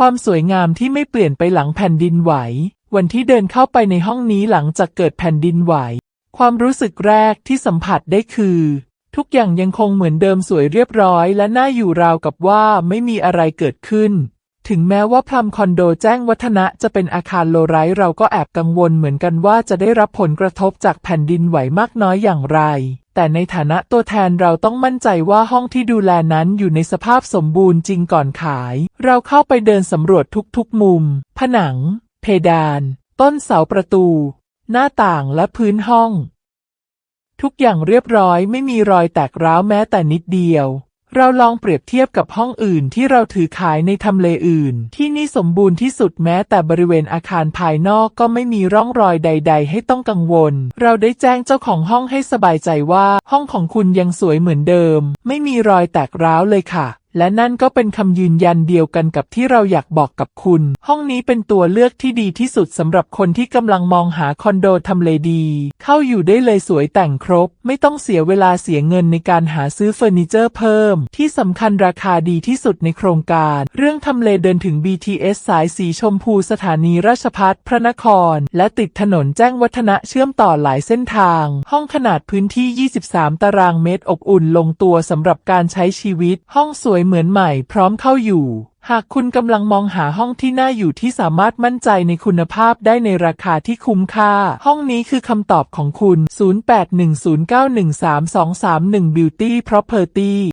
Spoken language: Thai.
ความสวยงามที่ไม่เปลี่ยนไปหลังแผ่นดินไหว วันที่เดินเข้าไปในห้องนี้หลังจากเกิดแผ่นดินไหว ความรู้สึกแรกที่สัมผัสได้คือ ทุกอย่างยังคงเหมือนเดิมสวยเรียบร้อยและน่าอยู่ราวกับว่าไม่มีอะไรเกิดขึ้น ถึงแม้ว่าพลัมคอนโดแจ้งวัฒนะจะเป็นอาคารโลไรต์เราก็แอบกังวลเหมือนกันว่าจะได้รับผลกระทบจากแผ่นดินไหวมากน้อยอย่างไร แต่ในฐานะตัวแทนเราต้องมั่นใจว่าห้องที่ดูแลนั้นอยู่ในสภาพสมบูรณ์จริงก่อนขาย เราเข้าไปเดินสำรวจทุกๆมุม ผนัง เพดาน ต้นเสาประตู หน้าต่างและพื้นห้อง ทุกอย่างเรียบร้อยไม่มีรอยแตกร้าวแม้แต่นิดเดียว เราลองเปรียบเทียบกับห้องอื่นที่เราถือขายในทำเลอื่น ที่นี่สมบูรณ์ที่สุดแม้แต่บริเวณอาคารภายนอกก็ไม่มีร่องรอยใด ๆ ให้ต้องกังวล เราได้แจ้งเจ้าของห้องให้สบายใจว่า ห้องของคุณยังสวยเหมือนเดิม ไม่มีรอยแตกร้าวเลยค่ะ และนั่นก็เป็นคำยืนยันเดียวกันกับที่เราอยากบอกกับคุณ ห้องนี้เป็นตัวเลือกที่ดีที่สุดสำหรับคนที่กำลังมองหาคอนโดทำเลดี เข้าอยู่ได้เลยสวยแต่งครบ ไม่ต้องเสียเวลาเสียเงินในการหาซื้อเฟอร์นิเจอร์เพิ่ม ที่สำคัญราคาดีที่สุดในโครงการ เรื่องทำเลเดินถึง BTS สายสีชมพูสถานีราชพัฒพระนคร และติดถนนแจ้งวัฒนะเชื่อมต่อหลายเส้นทาง ห้องขนาดพื้นที่ 23 ตารางเมตรอบอุ่นลงตัวสำหรับการใช้ชีวิต ห้องสวยเหมือนใหม่พร้อมเข้าอยู่ หากคุณกำลังมองหาห้องที่น่าอยู่ที่สามารถมั่นใจในคุณภาพได้ในราคาที่คุ้มค่า ห้องนี้คือคำตอบของคุณ 0810913231 Beauty Property